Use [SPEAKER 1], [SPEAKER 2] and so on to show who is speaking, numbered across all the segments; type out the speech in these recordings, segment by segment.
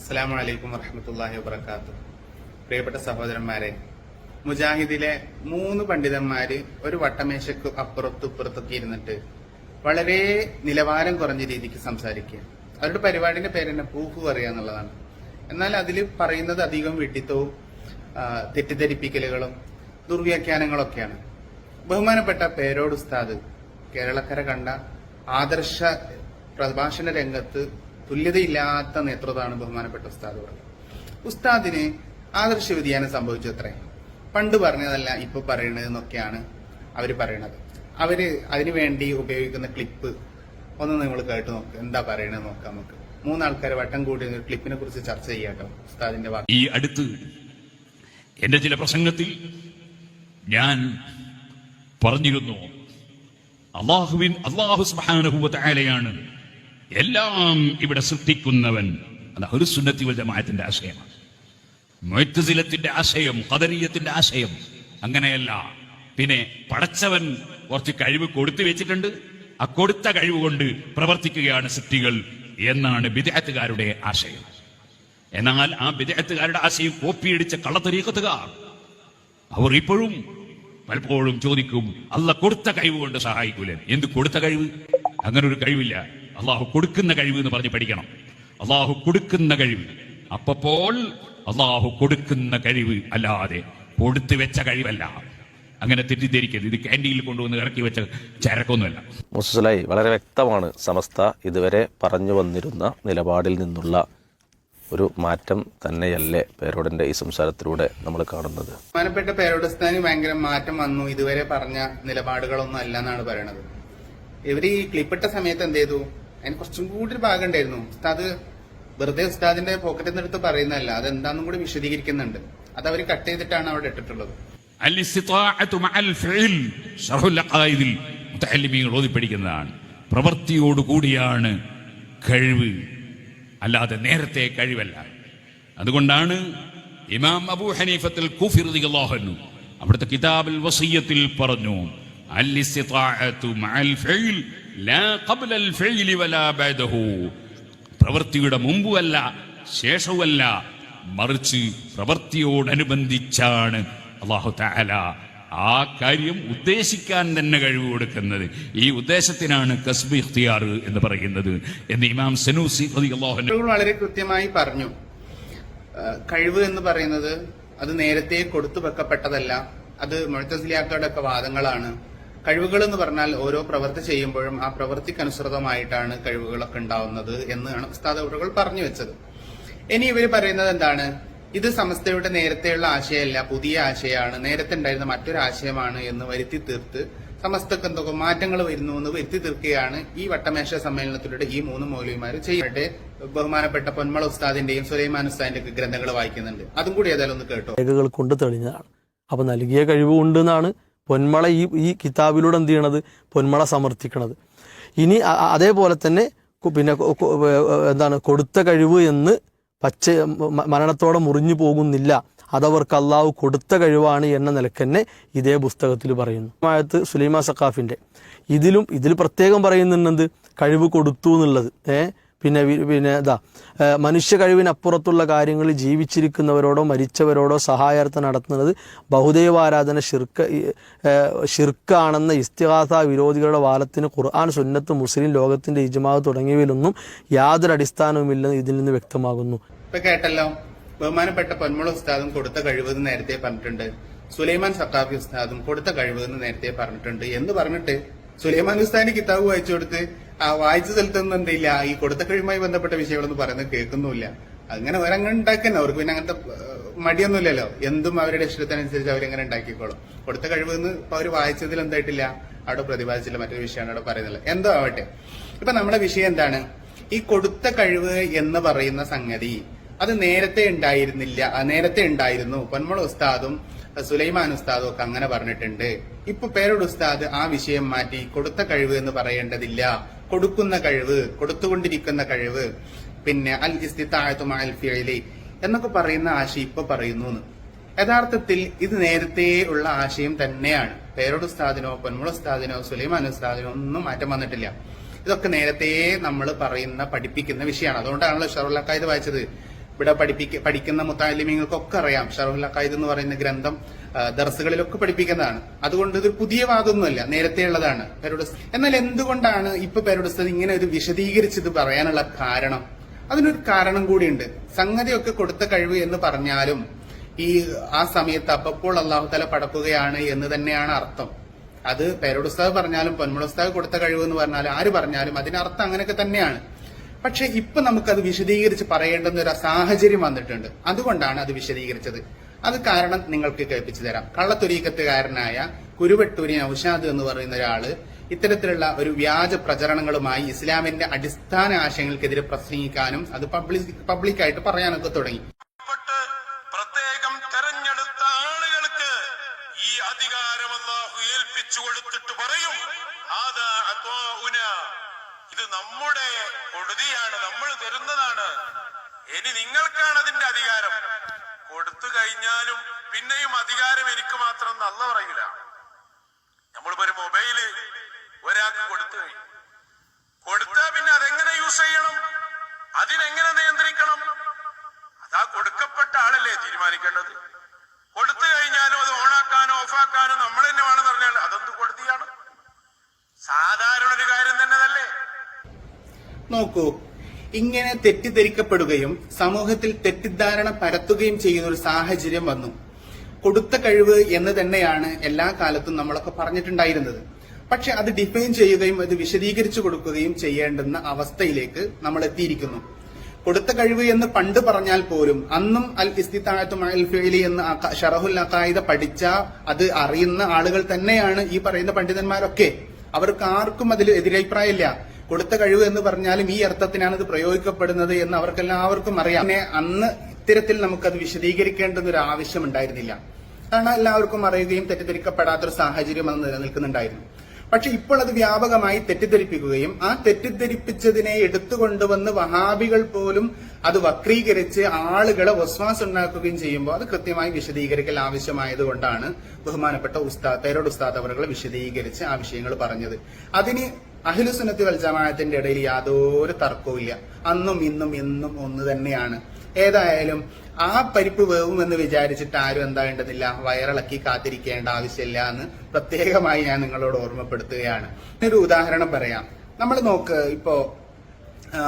[SPEAKER 1] അസ്സലാമു വലൈക്കും വർഹമത്തല്ലാഹി വബർക്കാത്തു പ്രിയപ്പെട്ട സഹോദരന്മാരെ മുജാഹിദിലെ മൂന്ന് പണ്ഡിതന്മാര് ഒരു വട്ടമേശക്ക് അപ്പുറത്തും ഇപ്പുറത്തൊക്കെ ഇരുന്നിട്ട് വളരെ നിലവാരം കുറഞ്ഞ രീതിക്ക് സംസാരിക്കുക. അവരുടെ പരിപാടിന്റെ പേര് തന്നെ പൂഫ് പറയുക എന്നുള്ളതാണ്. എന്നാൽ അതിൽ പറയുന്നത് അധികം വിഡിത്തവും ആ, തെറ്റിദ്ധരിപ്പിക്കലുകളും ദുർവ്യാഖ്യാനങ്ങളൊക്കെയാണ്. ബഹുമാനപ്പെട്ട പേരോട് ഉസ്താദ് കേരളക്കര കണ്ട ആദർശ പ്രഭാഷണ രംഗത്ത് തുല്യതയില്ലാത്ത നേതൃത്വമാണ് ബഹുമാനപ്പെട്ട ഉസ്താദ് പറഞ്ഞത്. ഉസ്താദിന് ആദർശ വ്യതിയാനം സംഭവിച്ചത്രേ? പണ്ട് പറഞ്ഞതല്ല ഇപ്പൊ പറയണതെന്നൊക്കെയാണ് അവർ പറയണത്. അവർ അതിനു വേണ്ടി ഉപയോഗിക്കുന്ന ക്ലിപ്പ് ഒന്ന് നിങ്ങൾ കേട്ട് നോക്ക് എന്താ പറയണത് നോക്കാം നമുക്ക്. മൂന്നാൾക്കാരെ വട്ടം കൂടി ക്ലിപ്പിനെ കുറിച്ച് ചർച്ച ചെയ്യാട്ടോ ഉസ്താദിന്റെ വാക്ക്.
[SPEAKER 2] ഈ അടുത്ത് എന്റെ ചില പ്രസംഗത്തിൽ ഞാൻ പറഞ്ഞിരുന്നു അള്ളാഹുവിൻ അള്ളാഹു സുബാനുഭൂവത്തായാലെയാണ് എല്ലാം ഇവിടെ സൃഷ്ടിക്കുന്നവൻ അത് ഒരു സുന്നത്തി വൽ ജമാഅത്തിന്റെ ആശയമാണ്. മൊയ്ത്തുസിലത്തിന്റെ ആശയം കദരീയത്തിന്റെ ആശയം അങ്ങനെയല്ല. പിന്നെ പടച്ചവൻ കുറച്ച് കഴിവ് കൊടുത്തു വെച്ചിട്ടുണ്ട്. ആ കൊടുത്ത കഴിവ് കൊണ്ട് പ്രവർത്തിക്കുകയാണ് സൃഷ്ടികൾ എന്നാണ് വിദേഹത്തുകാരുടെ ആശയം. എന്നാൽ ആ വിദേഹത്തുകാരുടെ ആശയം കോപ്പിയടിച്ച കള്ളത്തരീക്കത്തുകാർ അവർ ഇപ്പോഴും പലപ്പോഴും ചോദിക്കും അല്ല കൊടുത്ത കഴിവ് കൊണ്ട് സഹായിക്കൂലേ? എന്ത് കൊടുത്ത കഴിവ്? അങ്ങനെ ഒരു കഴിവില്ല. അള്ളാഹു കൊടുക്കുന്ന കഴിവ് എന്ന് പറഞ്ഞ് പഠിക്കണം. അള്ളാഹു കൊടുക്കുന്ന കഴിവ്. അപ്പോൾ അള്ളാഹു കൊടുക്കുന്ന കഴിവ് അല്ലാതെ കൊടുത്തു വെച്ച കഴിവല്ല. അങ്ങനെ തെറ്റിദ്ധരിക്കരുത്. ഇത് ക്യാന്റീനിൽ കൊണ്ടുവന്ന് ഇറക്കി വെച്ച ചരക്കൊന്നുമല്ല.
[SPEAKER 3] മുസ്ലായി വളരെ വ്യക്തമാണ് സമസ്ത ഇതുവരെ പറഞ്ഞു വന്നിരുന്ന നിലപാടിൽ നിന്നുള്ള ഒരു മാറ്റം തന്നെയല്ലേ പേരോടിന്റെ ഈ സംസാരത്തിലൂടെ നമ്മൾ കാണുന്നത്.
[SPEAKER 1] ബഹുമാനപ്പെട്ട പേരോടസ്ഥാനി ഭയങ്കര മാറ്റം വന്നു. ഇതുവരെ പറഞ്ഞ നിലപാടുകളൊന്നും അല്ല എന്നാണ് പറയണത്. ഇവർ ഈ ക്ലിപ്പിട്ട സമയത്ത് എന്ത് ചെയ്തു? അതിന് കുറച്ചും കൂടി ഒരു ഭാഗം ഉണ്ടായിരുന്നു ഉസ്താദ് വെറുതെ ഉസ്താദിന്റെ പോക്കറ്റിൽ നിന്ന് എടുത്ത് പറയുന്നതല്ല. അത് എന്താണെന്നും കൂടി വിശദീകരിക്കുന്നുണ്ട്. അത് അവർ കട്ട് ചെയ്തിട്ടാണ് അവിടെ ഇട്ടിട്ടുള്ളത്.
[SPEAKER 2] ഓതി പഠിക്കുന്നതാണ്. പ്രവൃത്തിയോട് കൂടിയാണ് കഴിവ്. അല്ലാതെ നേരത്തെ കഴിവല്ല. അതുകൊണ്ടാണ് ഇമാം അബൂ ഹനീഫത്തിൽ അവിടുത്തെ കിതാബിൽ വസീയത്തിൽ പറഞ്ഞു പ്രവൃത്തിയുടെ മുമ്പുമല്ല ശേഷവുമല്ല മറിച്ച് പ്രവൃത്തിയോടനുബന്ധിച്ചാണ് അള്ളാഹു താല ആ കാര്യം ഉദ്ദേശിക്കാൻ തന്നെ കഴിവ് കൊടുക്കുന്നത്. ഈ ഉദ്ദേശത്തിനാണ് കസ്ബി ഇഖ്തിയാർ എന്ന് പറയുന്നത് എന്ന് ഇമാം സനൂസി
[SPEAKER 1] വളരെ കൃത്യമായി പറഞ്ഞു. കഴിവ് എന്ന് പറയുന്നത് അത് നേരത്തെ കൊടുത്തു വെക്കപ്പെട്ടതല്ല. അത് മുഴത്തസിലിയാക്കളുടെ ഒക്കെ വാദങ്ങളാണ്. കഴിവുകൾ എന്ന് പറഞ്ഞാൽ ഓരോ പ്രവൃത്തി ചെയ്യുമ്പോഴും ആ പ്രവൃത്തിക്കനുസൃതമായിട്ടാണ് കഴിവുകളൊക്കെ ഉണ്ടാവുന്നത് എന്നാണ് ഉസ്താദുകൾ പറഞ്ഞു വെച്ചത്. ഇനി ഇവർ പറയുന്നത് എന്താണ്? ഇത് സമസ്തയുടെ നേരത്തെയുള്ള ആശയമല്ല പുതിയ ആശയമാണ്. നേരത്തെ ഉണ്ടായിരുന്ന മറ്റൊരു ആശയമാണ് എന്ന് വരുത്തി തീർത്ത് സമസ്തക്ക് എന്തൊക്കെ മാറ്റങ്ങൾ വരുന്നു എന്ന് വരുത്തി തീർക്കുകയാണ് ഈ വട്ടമേശ സമ്മേളനത്തിലൂടെ ഈ മൂന്ന് മൗലവിമാർ ചെയ്യട്ടെ ബഹുമാനപ്പെട്ട പൊന്മള ഉസ്താദിന്റെയും സുലൈമാൻ ഉസ്താദിന്റെ ഗ്രന്ഥങ്ങൾ വായിക്കുന്നുണ്ട്. അതും കൂടി ഏതായാലും ഒന്ന് കേട്ടോ.
[SPEAKER 4] രേഖകൾ കൊണ്ട് തെളിഞ്ഞതാണ്. അപ്പൊ നൽകിയ കഴിവ് പൊന്മള ഈ ഈ കിതാബിലൂടെ എന്ത് ചെയ്യണത്? പൊന്മള സമർത്ഥിക്കണത്. ഇനി അതേപോലെ തന്നെ പിന്നെ എന്താണ് കൊടുത്ത കഴിവ് എന്ന് പച്ച മരണത്തോടെ മുറിഞ്ഞു പോകുന്നില്ല. അതവർക്ക് അള്ളാഹു കൊടുത്ത കഴിവാണ് എന്ന നിലയ്ക്ക് തന്നെ ഇതേ പുസ്തകത്തിൽ പറയുന്നു. ആയത്ത് സുലൈമ സഖാഫിന്റെ ഇതിലും ഇതിൽ പ്രത്യേകം പറയുന്നുണ്ട് കഴിവ് കൊടുത്തു എന്നുള്ളത്. ഏഹ് പിന്നെ പിന്നെ ഇതാ മനുഷ്യ കഴിവിനപ്പുറത്തുള്ള കാര്യങ്ങളിൽ ജീവിച്ചിരിക്കുന്നവരോടോ മരിച്ചവരോടോ സഹായാർത്ഥം നടത്തുന്നത് ബഹുദൈവാരാധന ഷിർക്ക് ഷിർക്കാണെന്ന ഇസ്തിഹാസ വിരോധികളുടെ വാദത്തിന് ഖുർആൻ സുന്നത്ത് മുസ്ലിം ലോകത്തിന്റെ ഇജ്മാവ് തുടങ്ങിയവയിലൊന്നും യാതൊരു അടിസ്ഥാനവുമില്ലെന്ന് ഇതിൽ നിന്ന് വ്യക്തമാകുന്നു.
[SPEAKER 1] ഇപ്പൊ കേട്ടല്ലോ ബഹുമാനപ്പെട്ട പൊന്മുള ഉസ്താദും കൊടുത്ത കഴിവ് നേരത്തെ പറഞ്ഞിട്ടുണ്ട്. സുലൈമാൻ സക്കാഫി ഉസ്താദും കൊടുത്ത കഴിവ് നേരത്തെ പറഞ്ഞിട്ടുണ്ട്. എന്ന് പറഞ്ഞിട്ട് സുലൈമാൻ ഉസ്താദിന് കിതാബ് വായിച്ചു കൊടുത്ത് വായിച്ച സ്ഥലത്തൊന്നും എന്തില്ല ഈ കൊടുത്ത കഴിവുമായി ബന്ധപ്പെട്ട വിഷയങ്ങളൊന്നും പറയുന്നത് കേൾക്കുന്നുമില്ല. അങ്ങനെ അവരങ്ങനെ ഉണ്ടാക്കുന്ന അവർക്ക് പിന്നെ അങ്ങനത്തെ മടിയൊന്നുമില്ലല്ലോ. എന്തും അവരുടെ ഇഷ്ടത്തിനനുസരിച്ച് അവരെങ്ങനെ ഉണ്ടാക്കിക്കോളും. കൊടുത്ത കഴിവ് എന്ന് ഇപ്പൊ അവർ വായിച്ചതിൽ എന്തായിട്ടില്ല? അവിടെ പ്രതിപാദിച്ചില്ല മറ്റൊരു വിഷയമാണ് അവിടെ പറയുന്നില്ല എന്തോ ആവട്ടെ. ഇപ്പൊ നമ്മുടെ വിഷയം എന്താണ്? ഈ കൊടുത്ത കഴിവ് എന്ന് പറയുന്ന സംഗതി അത് നേരത്തെ ഉണ്ടായിരുന്നില്ല. നേരത്തെ ഉണ്ടായിരുന്നു. പൊന്മോൾ ഉസ്താദും സുലൈമാൻ ഉസ്താദും ഒക്കെ അങ്ങനെ പറഞ്ഞിട്ടുണ്ട്. ഇപ്പൊ പേരോട് ഉസ്താദ് ആ വിഷയം മാറ്റി കൊടുത്ത കഴിവ് എന്ന് പറയേണ്ടതില്ല. കൊടുക്കുന്ന കഴിവ് കൊടുത്തുകൊണ്ടിരിക്കുന്ന കഴിവ് പിന്നെ അൽ ഇസ്തിത്താഴത്തും അൽ എന്നൊക്കെ പറയുന്ന ആശയം ഇപ്പൊ പറയുന്നു യഥാർത്ഥത്തിൽ ഇത് നേരത്തെ ഉള്ള ആശയം തന്നെയാണ്. പേരോട് ഉസ്താദിനോ പൊന്മുള ഉസ്താദിനോ സുലൈമാൻ ഉസ്താദിനോ ഒന്നും മാറ്റം വന്നിട്ടില്ല. ഇതൊക്കെ നേരത്തെ നമ്മൾ പറയുന്ന പഠിപ്പിക്കുന്ന വിഷയമാണ്. അതുകൊണ്ടാണല്ലോ ഷറുല്ലാക്കായത് വായിച്ചത്. ഇവിടെ പഠിപ്പിക്ക പഠിക്കുന്ന മുത്താലിമീങ്ങൾക്കൊക്കെ അറിയാം. ഷറഹുൽ അഖായിദ് എന്ന് പറയുന്ന ഗ്രന്ഥം ദർസുകളിലൊക്കെ പഠിപ്പിക്കുന്നതാണ്. അതുകൊണ്ട് ഇതൊരു പുതിയ വാദമൊന്നുമല്ല നേരത്തെ ഉള്ളതാണ് പെരുടസ്. എന്നാൽ എന്തുകൊണ്ടാണ് ഇപ്പൊ പെരുടസ് ഇങ്ങനെ ഒരു വിശദീകരിച്ചത് പറയാനുള്ള കാരണം? അതിനൊരു കാരണം കൂടിയുണ്ട്. സംഗതിയൊക്കെ കൊടുത്ത കഴിവ് എന്ന് പറഞ്ഞാലും ഈ ആ സമയത്ത് അപ്പപ്പോൾ അള്ളാഹു തല പടക്കുകയാണ് എന്ന് തന്നെയാണ് അർത്ഥം. അത് പേരോടുസ്താവ് പറഞ്ഞാലും പൊന്മുളസ്താവ് കൊടുത്ത കഴിവ് എന്ന് പറഞ്ഞാലും ആര് പറഞ്ഞാലും അതിനർത്ഥം അങ്ങനെയൊക്കെ തന്നെയാണ്. പക്ഷെ ഇപ്പൊ നമുക്കത് വിശദീകരിച്ച് പറയേണ്ടുന്ന ഒരു സാഹചര്യം വന്നിട്ടുണ്ട്. അതുകൊണ്ടാണ് അത് വിശദീകരിച്ചത്. അത് കാരണം നിങ്ങൾക്ക് കേൾപ്പിച്ചു തരാം. കള്ളത്തൊരീക്കത്തുകാരനായ കുരുവട്ടൂരി ഔഷാദ് എന്ന് പറയുന്ന ഒരാൾ ഇത്തരത്തിലുള്ള ഒരു വ്യാജ പ്രചരണങ്ങളുമായി ഇസ്ലാമിന്റെ അടിസ്ഥാന ആശയങ്ങൾക്കെതിരെ പ്രസംഗിക്കാനും അത് പബ്ലിക് പബ്ലിക്കായിട്ട് പറയാനൊക്കെ തുടങ്ങി.
[SPEAKER 5] പ്രത്യേകം തെരഞ്ഞെടുത്ത ആളുകൾക്ക് ഈ അധികാരം ഏൽപ്പിച്ചു കൊടുത്തിട്ട് പറയും. ഇത് നമ്മുടെ കൊടുതിയാണ് നമ്മൾ തരുന്നതാണ്. ഇനി നിങ്ങൾക്കാണ് അതിന്റെ അധികാരം. കൊടുത്തു കഴിഞ്ഞാലും പിന്നെയും അധികാരം എനിക്ക് മാത്രം നല്ല പറയില്ല. പറയൂല നമ്മളിപ്പോ ഒരു മൊബൈൽ ഒരാൾക്ക് കൊടുത്തു കഴിഞ്ഞു. കൊടുത്താ പിന്നെ അതെങ്ങനെ യൂസ് ചെയ്യണം? അതിനെങ്ങനെ നിയന്ത്രിക്കണം? അതാ കൊടുക്കപ്പെട്ട ആളല്ലേ തീരുമാനിക്കേണ്ടത്. കൊടുത്തു കഴിഞ്ഞാലും അത് ഓണാക്കാനോ ഓഫാക്കാനോ നമ്മൾ തന്നെ വേണമെന്ന് പറഞ്ഞാൽ അതെന്ത് കൊടുത്തിയാണ് സാധാരണ ഒരു കാര്യം തന്നെ അതല്ലേ
[SPEAKER 1] നോക്കൂ. ഇങ്ങനെ തെറ്റിദ്ധരിക്കപ്പെടുകയും സമൂഹത്തിൽ തെറ്റിദ്ധാരണ പരത്തുകയും ചെയ്യുന്ന ഒരു സാഹചര്യം വന്നു. കൊടുത്ത കഴിവ് എന്ന് തന്നെയാണ് എല്ലാ കാലത്തും നമ്മളൊക്കെ പറഞ്ഞിട്ടുണ്ടായിരുന്നത്. പക്ഷെ അത് ഡിഫൈൻ ചെയ്യുകയും അത് വിശദീകരിച്ചു കൊടുക്കുകയും ചെയ്യേണ്ടുന്ന അവസ്ഥയിലേക്ക് നമ്മൾ എത്തിയിരിക്കുന്നു. കൊടുത്ത കഴിവ് എന്ന് പണ്ട് പറഞ്ഞാൽ പോലും അന്നും അൽ ഇസ്തിത്താഴത്തും അൽ എന്ന് ഷറഹുൽ അക്കായിദ പഠിച്ച അത് അറിയുന്ന ആളുകൾ തന്നെയാണ് ഈ പറയുന്ന പണ്ഡിതന്മാരൊക്കെ. അവർക്ക് ആർക്കും അതിൽ എതിരഭിപ്രായമില്ല. കൊടുത്ത കഴിവ് എന്ന് പറഞ്ഞാലും ഈ അർത്ഥത്തിനാണ് ഇത് പ്രയോഗിക്കപ്പെടുന്നത് എന്ന് അവർക്കെല്ലാവർക്കും അറിയാം. പിന്നെ അന്ന് ഇത്തരത്തിൽ നമുക്കത് വിശദീകരിക്കേണ്ടുന്ന ഒരു ആവശ്യം ഉണ്ടായിരുന്നില്ല. കാരണം എല്ലാവർക്കും അറിയുകയും തെറ്റിദ്ധരിക്കപ്പെടാത്തൊരു സാഹചര്യം അത് നിലനിൽക്കുന്നുണ്ടായിരുന്നു. പക്ഷെ ഇപ്പോൾ അത് വ്യാപകമായി തെറ്റിദ്ധരിപ്പിക്കുകയും ആ തെറ്റിദ്ധരിപ്പിച്ചതിനെ എടുത്തുകൊണ്ടുവന്ന് വഹാബികൾ പോലും അത് വക്രീകരിച്ച് ആളുകളെ വസ്വാസ് ഉണ്ടാക്കുകയും ചെയ്യുമ്പോൾ അത് കൃത്യമായി വിശദീകരിക്കൽ ആവശ്യമായതുകൊണ്ടാണ് ബഹുമാനപ്പെട്ട ഉസ്താദ് തൈരോട് ഉസ്താദ് അവർ വിശദീകരിച്ച് ആ വിഷയങ്ങൾ പറഞ്ഞത്. അതിന് അഖിലുസുന്നത്തി വൽ ജമാഅത്തിന്റെ ഇടയിൽ യാതൊരു തർക്കവും അന്നും ഇന്നും എന്നും ഒന്ന് തന്നെയാണ്. ഏതായാലും ആ പരിപ്പ് വേവുമെന്ന് വിചാരിച്ചിട്ട് ആരും എന്താ വേണ്ടതില്ല. വയറിളക്കി കാത്തിരിക്കേണ്ട ആവശ്യമില്ല എന്ന് പ്രത്യേകമായി ഞാൻ നിങ്ങളോട് ഓർമ്മപ്പെടുത്തുകയാണ്. ഒരു ഉദാഹരണം പറയാം. നമ്മൾ നോക്ക് ഇപ്പോ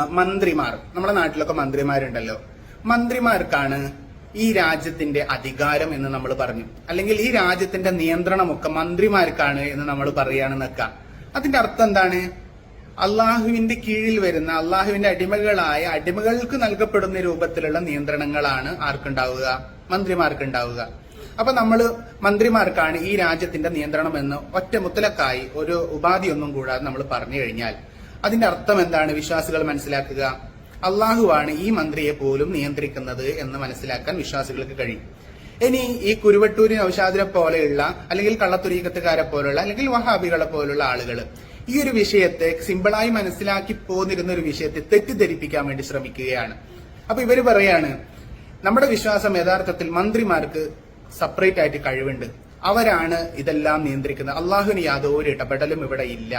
[SPEAKER 1] മന്ത്രിമാർ നമ്മുടെ നാട്ടിലൊക്കെ മന്ത്രിമാരുണ്ടല്ലോ. മന്ത്രിമാർക്കാണ് ഈ രാജ്യത്തിന്റെ അധികാരം എന്ന് നമ്മൾ പറഞ്ഞു. അല്ലെങ്കിൽ ഈ രാജ്യത്തിന്റെ നിയന്ത്രണമൊക്കെ മന്ത്രിമാർക്കാണ് എന്ന് നമ്മൾ പറയുകയാണെന്നൊക്കെ. അതിന്റെ അർത്ഥം എന്താണ്? അള്ളാഹുവിന്റെ കീഴിൽ വരുന്ന അള്ളാഹുവിന്റെ അടിമകളായ അടിമകൾക്ക് നൽകപ്പെടുന്ന രൂപത്തിലുള്ള നിയന്ത്രണങ്ങളാണ് ആർക്കുണ്ടാവുക? മന്ത്രിമാർക്കുണ്ടാവുക. അപ്പൊ നമ്മൾ മന്ത്രിമാർക്കാണ് ഈ രാജ്യത്തിന്റെ നിയന്ത്രണം എന്ന് ഒറ്റ മുത്തലക്കായി ഒരു ഉപാധിയൊന്നും കൂടാതെ നമ്മൾ പറഞ്ഞു കഴിഞ്ഞാൽ. അതിന്റെ അർത്ഥം എന്താണ്? വിശ്വാസികൾ മനസ്സിലാക്കുക. അള്ളാഹുവാണ് ഈ മന്ത്രിയെ പോലും നിയന്ത്രിക്കുന്നത് എന്ന് മനസ്സിലാക്കാൻ വിശ്വാസികൾക്ക് കഴിയും. ഇനി ഈ കുരുവട്ടൂരി നൌഷാദിനെ പോലെയുള്ള അല്ലെങ്കിൽ കള്ളത്തുരീക്കത്തുകാരെ പോലുള്ള അല്ലെങ്കിൽ വഹാബികളെ പോലുള്ള ആളുകൾ ഈ ഒരു വിഷയത്തെ സിമ്പിളായി മനസ്സിലാക്കി പോന്നിരുന്ന ഒരു വിഷയത്തെ തെറ്റിദ്ധരിപ്പിക്കാൻ വേണ്ടി ശ്രമിക്കുകയാണ്. അപ്പൊ ഇവർ പറയാണ് നമ്മുടെ വിശ്വാസം യഥാർത്ഥത്തിൽ മന്ത്രിമാർക്ക് സെപ്പറേറ്റ് ആയിട്ട് കഴിവുണ്ട്. അവരാണ് ഇതെല്ലാം നിയന്ത്രിക്കുന്നത്. അള്ളാഹുവിന് യാതൊരു ഇടപെടലും ഇവിടെ ഇല്ല.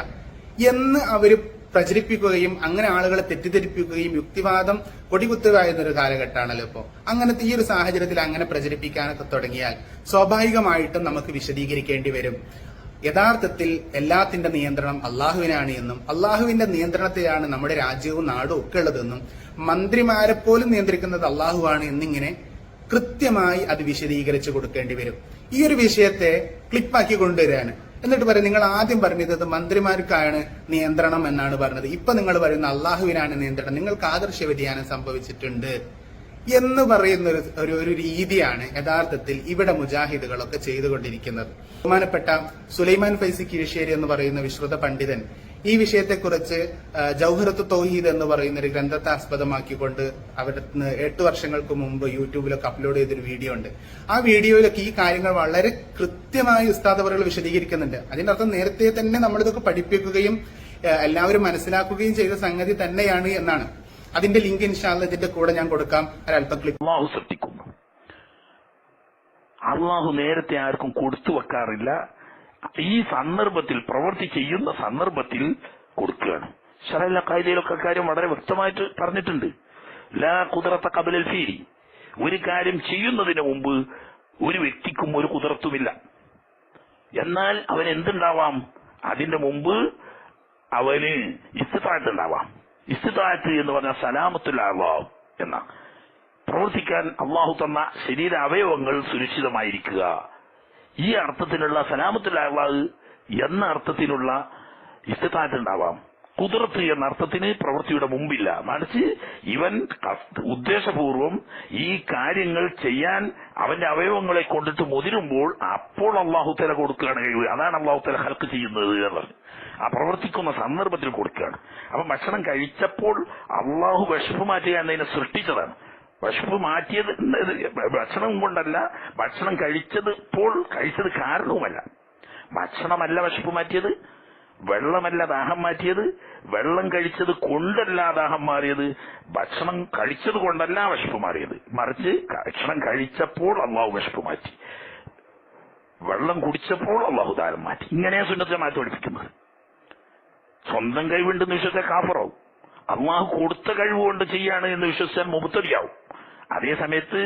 [SPEAKER 1] എന്ന് അവർ പ്രചരിപ്പിക്കുകയും അങ്ങനെ ആളുകളെ തെറ്റിദ്ധരിപ്പിക്കുകയും യുക്തിവാദം കൊടികുത്തുകയെന്ന ഒരു കാലഘട്ടമാണല്ലോ ഇപ്പോ. അങ്ങനത്തെ ഈ ഒരു സാഹചര്യത്തിൽ അങ്ങനെ പ്രചരിപ്പിക്കാനൊക്കെ തുടങ്ങിയാൽ സ്വാഭാവികമായിട്ടും നമുക്ക് വിശദീകരിക്കേണ്ടി വരും. യഥാർത്ഥത്തിൽ എല്ലാത്തിന്റെ നിയന്ത്രണം അള്ളാഹുവിനാണ് എന്നും അള്ളാഹുവിന്റെ നിയന്ത്രണത്തിലാണ് നമ്മുടെ രാജ്യവും നാടും ഒക്കെ ഉള്ളതെന്നും മന്ത്രിമാരെ പോലും നിയന്ത്രിക്കുന്നത് അള്ളാഹുവാണ് എന്നിങ്ങനെ കൃത്യമായി അത് വിശദീകരിച്ചു കൊടുക്കേണ്ടി വരും. ഈ ഒരു വിഷയത്തെ ക്ലിപ്പാക്കി കൊണ്ടുവരാണ് എന്നിട്ട് പറയും നിങ്ങൾ ആദ്യം പറഞ്ഞത് മന്ത്രിമാർക്കാണ് നിയന്ത്രണം എന്നാണ് പറഞ്ഞത്. ഇപ്പൊ നിങ്ങൾ പറയുന്ന അള്ളാഹുവിനാണ് നിയന്ത്രണം. നിങ്ങൾക്ക് ആദർശ വ്യതിയാനം സംഭവിച്ചിട്ടുണ്ട്. എന്ന് പറയുന്ന ഒരു ഒരു രീതിയാണ് യഥാർത്ഥത്തിൽ ഇവിടെ മുജാഹിദുകളൊക്കെ ചെയ്തുകൊണ്ടിരിക്കുന്നത്. ബഹുമാനപ്പെട്ട സുലൈമാൻ ഫൈസി കീഴ്ശേരി എന്ന് പറയുന്ന വിശ്രുത പണ്ഡിതൻ ഈ വിഷയത്തെക്കുറിച്ച് കുറിച്ച് ജൗഹറത്ത് തൗഹീദ് എന്ന് പറയുന്ന ഒരു ഗ്രന്ഥത്തെ ആസ്പദമാക്കിക്കൊണ്ട് അവിടുന്ന് എട്ട് വർഷങ്ങൾക്ക് മുമ്പ് യൂട്യൂബിലൊക്കെ അപ്ലോഡ് ചെയ്തൊരു വീഡിയോ ഉണ്ട്. ആ വീഡിയോയിലൊക്കെ ഈ കാര്യങ്ങൾ വളരെ കൃത്യമായി ഉസ്താദ് ഉസ്താദവറുകൾ വിശദീകരിക്കുന്നുണ്ട്. അതിന്റെ അർത്ഥം നേരത്തെ തന്നെ നമ്മളിതൊക്കെ പഠിപ്പിക്കുകയും എല്ലാവരും മനസ്സിലാക്കുകയും ചെയ്ത സംഗതി തന്നെയാണ് എന്നാണ്. അതിന്റെ ലിങ്ക് ഇൻഷാല്ല ഇതിന്റെ കൂടെ ഞാൻ കൊടുക്കാം. ഒരല്പം ക്ലിക്ക്.
[SPEAKER 6] അള്ളാഹു സൃഷ്ടിക്കുന്നു അള്ളാഹു നേരത്തെ ആർക്കും കൊടുത്തു വെക്കാറില്ല. ഈ സന്ദർഭത്തിൽ പ്രവൃത്തി ചെയ്യുന്ന സന്ദർഭത്തിൽ കൊടുക്കുകയാണ്. ഷറല്ല കായികയിലൊക്കെ കാര്യം വളരെ വ്യക്തമായിട്ട് പറഞ്ഞിട്ടുണ്ട്. ലാ കുതിരത്ത കബലൽ ഫീരി ഒരു കാര്യം ചെയ്യുന്നതിന് മുമ്പ് ഒരു വ്യക്തിക്കും ഒരു കുതിർത്തുമില്ല എന്നാൽ അവൻ എന്തുണ്ടാവാം? അതിന്റെ മുമ്പ് അവന് ഇസ്തിത്താഴത്ത് ഉണ്ടാവാം. ഇസ്തിത്താഴത്ത് എന്ന് പറഞ്ഞാൽ സലാമത്തുല്ലാവാം എന്ന പ്രവർത്തിക്കാൻ അള്ളാഹു തന്ന ശരീര അവയവങ്ങൾ സുരക്ഷിതമായിരിക്കുക. ഈ അർത്ഥത്തിലുള്ള സലാമത്തുല്ലാഹ് എന്ന അർത്ഥത്തിലുള്ള ഇഷ്ടത്താറ്റ് ഉണ്ടാവാം. കുതിർത്ത് എന്ന അർത്ഥത്തിന് പ്രവൃത്തിയുടെ മുമ്പില്ല. മറിച്ച് ഇവൻ ഉദ്ദേശപൂർവം ഈ കാര്യങ്ങൾ ചെയ്യാൻ അവന്റെ അവയവങ്ങളെ കൊണ്ടിട്ട് മുതിരുമ്പോൾ അപ്പോൾ അള്ളാഹു തല കൊടുക്കുകയാണ് കഴിവ്. അതാണ് അള്ളാഹു തല ഹൽക്ക് ചെയ്യുന്നത് എന്നുള്ളത് ആ പ്രവർത്തിക്കുന്ന സന്ദർഭത്തിൽ കൊടുക്കുകയാണ്. അപ്പൊ ഭക്ഷണം കഴിച്ചപ്പോൾ അള്ളാഹു വിഷപ്പ് മാറ്റുക എന്നതിനെ സൃഷ്ടിച്ചതാണ്. വിശപ്പ് മാറ്റിയത് ഭക്ഷണം കൊണ്ടല്ല ഭക്ഷണം കഴിച്ചത് ഇപ്പോൾ കഴിച്ചത് കാരണവുമല്ല. ഭക്ഷണമല്ല വിശപ്പ് മാറ്റിയത് വെള്ളമല്ല ദാഹം മാറ്റിയത് വെള്ളം കഴിച്ചത് കൊണ്ടല്ല ദാഹം മാറിയത് ഭക്ഷണം കഴിച്ചത് കൊണ്ടല്ല വിശപ്പ് മാറിയത്. മറിച്ച് ഭക്ഷണം കഴിച്ചപ്പോൾ അള്ളാഹു വിശപ്പ് മാറ്റി. വെള്ളം കുടിച്ചപ്പോൾ അള്ളാഹു ദാരം മാറ്റി. ഇങ്ങനെയാ സുന്നത്തെ മാറ്റി പഠിപ്പിക്കുന്നത്. സ്വന്തം കഴിവുണ്ടെന്ന് വിശ്വസിച്ചാൽ കാഫറാവും. അള്ളാഹു കൊടുത്ത കഴിവ് കൊണ്ട് ചെയ്യാണ് എന്ന് വിശ്വസിച്ചാൽ മുബത്തടിയാവും അതേ സമയത്ത്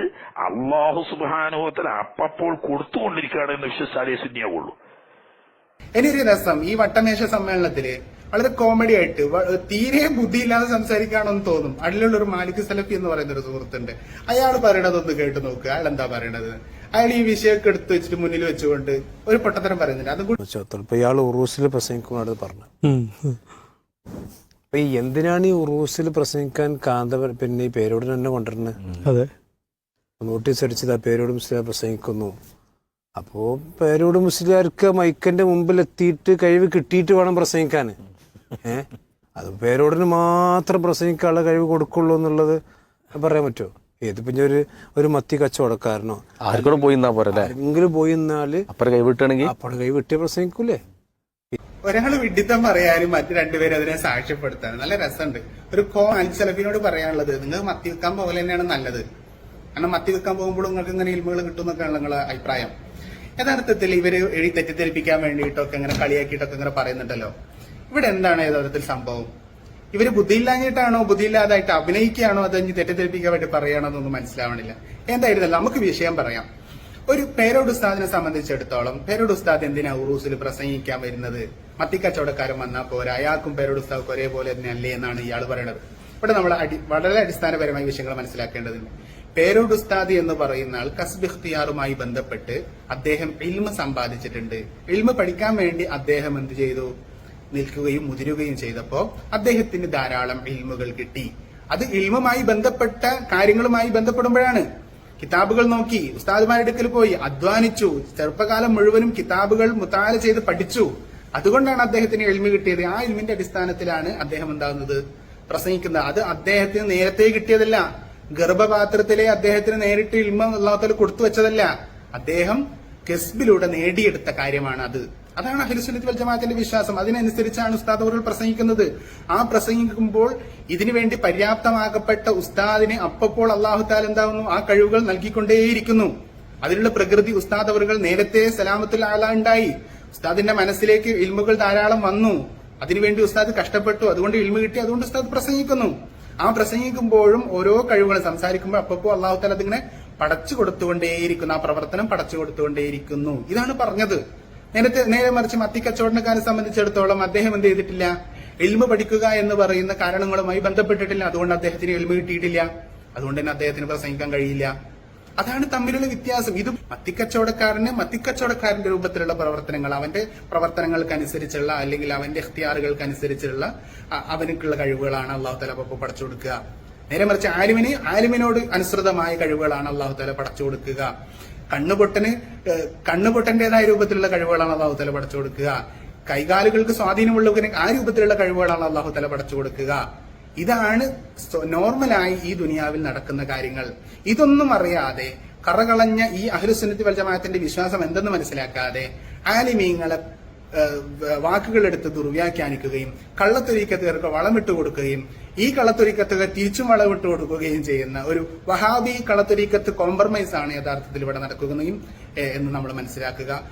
[SPEAKER 6] അള്ളാഹു സുബാനുഭവത്തിൽ അപ്പപ്പോൾ കൊടുത്തുകൊണ്ടിരിക്കുകയാണ് എന്ന് വിശ്വസിച്ചാലേ ശുദ്ധിയാവുള്ളൂ
[SPEAKER 1] ഇനി ഒരു രസം ഈ വട്ടമേശ സമ്മേളനത്തിൽ വളരെ കോമഡി ആയിട്ട് തീരെ ബുദ്ധിയില്ലാതെ സംസാരിക്കുകയാണെന്ന് തോന്നും. അതിലുള്ള ഒരു മാലിക് സലഫി എന്ന് പറയുന്ന ഒരു സുഹൃത്തുണ്ട്. അയാൾ പറയണതൊന്ന് കേട്ട് നോക്കുക അയാൾ എന്താ പറയണത്? അയാൾ ഈ വിഷയമൊക്കെ എടുത്തു വെച്ചിട്ട് മുന്നിൽ വെച്ചുകൊണ്ട് ഒരു പൊട്ടത്തരം പറയുന്നുണ്ട്. അതും കൂടി
[SPEAKER 7] ഇയാൾ ഉറൂസിൽ പ്രസംഗിക്കുമ്പോൾ പറഞ്ഞു. അപ്പൊ ഈ എന്തിനാണ് ഈ ഉറൂസിൽ പ്രസംഗിക്കാൻ കാന്ത പിന്നെ ഈ പേരോട് തന്നെ കൊണ്ടുവരുന്നത്
[SPEAKER 4] അതെ.
[SPEAKER 7] നോട്ടീസ് അടിച്ചത് ആ പേരോട് മുസ്ലിം പ്രസംഗിക്കുന്നു. അപ്പോ പേരോട് മുസ്ലിംകാർക്ക് മൈക്കന്റെ മുമ്പിൽ എത്തിയിട്ട് കഴിവ് കിട്ടിയിട്ട് വേണം പ്രസംഗിക്കാൻ. ഏ? അത് പേരോടിന് മാത്രം പ്രസംഗിക്കാനുള്ള കഴിവ് കൊടുക്കുള്ളൂ എന്നുള്ളത് പറയാൻ പറ്റുമോ? ഏത് പിന്നെ ഒരു ഒരു മത്തി കച്ചവടക്കാരനോ?
[SPEAKER 3] ആർക്കൂടെ പോയി
[SPEAKER 7] എങ്കിലും പോയി എന്നാൽ
[SPEAKER 3] അപ്പുറം കൈവിട്ടാണെങ്കിൽ
[SPEAKER 7] അപ്പോൾ കൈ പ്രസംഗിക്കൂലേ?
[SPEAKER 1] ഒരാൾ വിഡിത്തം പറയാനും മറ്റു രണ്ടുപേരും അതിനെ സാക്ഷ്യപ്പെടുത്താനും നല്ല രസമുണ്ട്. ഒരു കോ അൽസലഫിനോട് പറയാനുള്ളത് നിങ്ങൾ മത്തി വെക്കാൻ പോലെ തന്നെയാണ് നല്ലത്. കാരണം മത്തി വെക്കാൻ പോകുമ്പോൾ നിങ്ങൾക്ക് ഇങ്ങനെ ഇൽമുകൾ കിട്ടും എന്നൊക്കെയാണ് നിങ്ങളെ അഭിപ്രായം. യഥാർത്ഥത്തിൽ ഇവർ എഴുതി തെറ്റിദ്ധരിപ്പിക്കാൻ വേണ്ടിയിട്ടൊക്കെ ഇങ്ങനെ കളിയാക്കിയിട്ടൊക്കെ ഇങ്ങനെ പറയുന്നുണ്ടല്ലോ. ഇവിടെ എന്താണ് യഥാർത്ഥത്തിൽ സംഭവം? ഇവർ ബുദ്ധിയില്ലാഞ്ഞിട്ടാണോ ബുദ്ധിയില്ലാതായിട്ട് അഭിനയിക്കുകയാണോ അതഞ്ഞ് തെറ്റിദ്ധരിപ്പിക്കാൻ വേണ്ടി പറയുകയാണോ എന്നൊന്നും മനസ്സിലാവണില്ല. എന്തായിരുന്നല്ലോ നമുക്ക് വിഷയം പറയാം. ഒരു പേരോട് ഉസ്താദിനെ സംബന്ധിച്ചിടത്തോളം പേരോട് ഉസ്താദ് എന്തിനാ ഉറൂസിൽ പ്രസംഗിക്കാൻ വരുന്നത്? മത്തിക്കച്ചവടക്കാരൻ വന്നാൽ പോരാ. അയാൾക്കും പേരോട് ഉസ്താദ് ഒരേപോലെ തന്നെയല്ലേ എന്നാണ് ഇയാൾ പറയുന്നത് ഇവിടെ നമ്മൾ വളരെ അടിസ്ഥാനപരമായ വിഷയങ്ങൾ മനസ്സിലാക്കേണ്ടതുണ്ട്. പേരോട് ഉസ്താദ് എന്ന് പറയുന്ന ആൾ കസ്ബ് ഇഖ്തിയാറുമായി ബന്ധപ്പെട്ട് അദ്ദേഹം ഇൽമ സമ്പാദിച്ചിട്ടുണ്ട്. ഇൽമ പഠിക്കാൻ വേണ്ടി അദ്ദേഹം എന്ത് ചെയ്തു? നിൽക്കുകയും മുതിരുകയും ചെയ്തപ്പോ അദ്ദേഹത്തിന് ധാരാളം ഇൽമുകൾ കിട്ടി. അത് ഇൽമുമായി ബന്ധപ്പെട്ട കാര്യങ്ങളുമായി ബന്ധപ്പെടുമ്പോഴാണ് കിതാബുകൾ നോക്കി ഉസ്താദുമാരുടെ അടുക്കൽ പോയി അധ്വാനിച്ചു. ചെറുപ്പകാലം മുഴുവനും കിതാബുകൾ മുത്താല ചെയ്ത് പഠിച്ചു. അതുകൊണ്ടാണ് അദ്ദേഹത്തിന് എൽമി കിട്ടിയത്. ആ എൽമിന്റെ അടിസ്ഥാനത്തിലാണ് അദ്ദേഹം എന്താകുന്നത്? പ്രസംഗിക്കുന്നത്. അത് അദ്ദേഹത്തിന് നേരത്തെ കിട്ടിയതല്ല. ഗർഭപാത്രത്തിലെ അദ്ദേഹത്തിന് നേരിട്ട് ഇൽമ അള്ളാഹത്തിൽ കൊടുത്തു വെച്ചതല്ല. അദ്ദേഹം കെസ്ബിലൂടെ നേടിയെടുത്ത കാര്യമാണ് അത്. അതാണ് അഖിലുസുന്നത്ത് വൽ ജമാഅത്തിന്റെ വിശ്വാസം. അതിനനുസരിച്ചാണ് ഉസ്താദ് അവരുകൾ പ്രസംഗിക്കുന്നത്. ആ പ്രസംഗിക്കുമ്പോൾ ഇതിനുവേണ്ടി പര്യാപ്തമാക്കപ്പെട്ട ഉസ്താദിനെ അപ്പപ്പോൾ അള്ളാഹു താൽ എന്താവുന്നു ആ കഴിവുകൾ നൽകിക്കൊണ്ടേയിരിക്കുന്നു. അതിനുള്ള പ്രകൃതി ഉസ്താദ് അവരുകൾ നേരത്തെ സലാമത്തുൽ ആളാ ഉണ്ടായി. ഉസ്താദിന്റെ മനസ്സിലേക്ക് ഇൽമുകൾ ധാരാളം വന്നു. അതിനുവേണ്ടി ഉസ്താദ് കഷ്ടപ്പെട്ടു. അതുകൊണ്ട് ഇൽമ കിട്ടി. അതുകൊണ്ട് ഉസ്താദ് പ്രസംഗിക്കുന്നു. ആ പ്രസംഗിക്കുമ്പോഴും ഓരോ കഴിവുകളും സംസാരിക്കുമ്പോൾ അപ്പപ്പോൾ അള്ളാഹു താല അതിങ്ങനെ പടച്ചു കൊടുത്തുകൊണ്ടേയിരിക്കുന്നു. ആ പ്രവർത്തനം പടച്ചു കൊടുത്തുകൊണ്ടേയിരിക്കുന്നു. ഇതാണ് പറഞ്ഞത്. നേരത്തെ നേരെ മറിച്ച് മത്തിക്കച്ചവടക്കാരെ സംബന്ധിച്ചിടത്തോളം അദ്ദേഹം എന്ത് ചെയ്തിട്ടില്ല? എൽമ പഠിക്കുക എന്ന് പറയുന്ന കാരണങ്ങളുമായി ബന്ധപ്പെട്ടിട്ടില്ല. അതുകൊണ്ട് അദ്ദേഹത്തിന് എൽമ കിട്ടിയിട്ടില്ല. അതുകൊണ്ട് തന്നെ അദ്ദേഹത്തിന് പ്രസംഗിക്കാൻ കഴിയില്ല. അതാണ് തമ്മിലുള്ള വ്യത്യാസം. ഇത് മത്തിക്കച്ചവടക്കാരന് മത്തിക്കച്ചവടക്കാരന്റെ രൂപത്തിലുള്ള പ്രവർത്തനങ്ങൾ അവന്റെ പ്രവർത്തനങ്ങൾക്കനുസരിച്ചുള്ള അല്ലെങ്കിൽ അവന്റെ അഖ്തിയാറുകൾക്കനുസരിച്ചുള്ള അവനക്കുള്ള കഴിവുകളാണ് അള്ളാഹു തല അപ്പൊ പടച്ചു കൊടുക്കുക. നേരെ മറിച്ച് ആലിമിന് ആലിമിനോട് അനുസൃതമായ കഴിവുകളാണ് അള്ളാഹു തല പടച്ചു കൊടുക്കുക. കണ്ണുപൊട്ടന് കണ്ണുപൊട്ടന്റേതായ രൂപത്തിലുള്ള കഴിവുകളാണ് അള്ളാഹു തല പടച്ചു കൊടുക്കുക. കൈകാലുകൾക്ക് സ്വാധീനമുള്ളവന് ആ രൂപത്തിലുള്ള കഴിവുകളാണ് അള്ളാഹു തല പടച്ചു കൊടുക്കുക. ഇതാണ് നോർമലായി ഈ ദുനിയാവിൽ നടക്കുന്ന കാര്യങ്ങൾ. ഇതൊന്നും അറിയാതെ കറകളഞ്ഞ ഈ അഹ്ലുസുന്നത്തി വൽജമാഅത്തിന്റെ വിശ്വാസം എന്തെന്ന് മനസ്സിലാക്കാതെ ആലിമീങ്ങളെ വാക്കുകളെടുത്ത് ദുർവ്യാഖ്യാനിക്കുകയും കള്ളത്തൊരിക്കത്തുകാർക്ക് വളമിട്ട് കൊടുക്കുകയും ഈ കള്ളത്തൊരീക്കത്തുകാർ തിരിച്ചും വളമിട്ട് കൊടുക്കുകയും ചെയ്യുന്ന ഒരു വഹാബി കളത്തൊരിക്കത്ത് കോംപ്രമൈസ് ആണ് യഥാർത്ഥത്തിൽ ഇവിടെ നടക്കുകയും എന്ന് നമ്മൾ മനസ്സിലാക്കുക.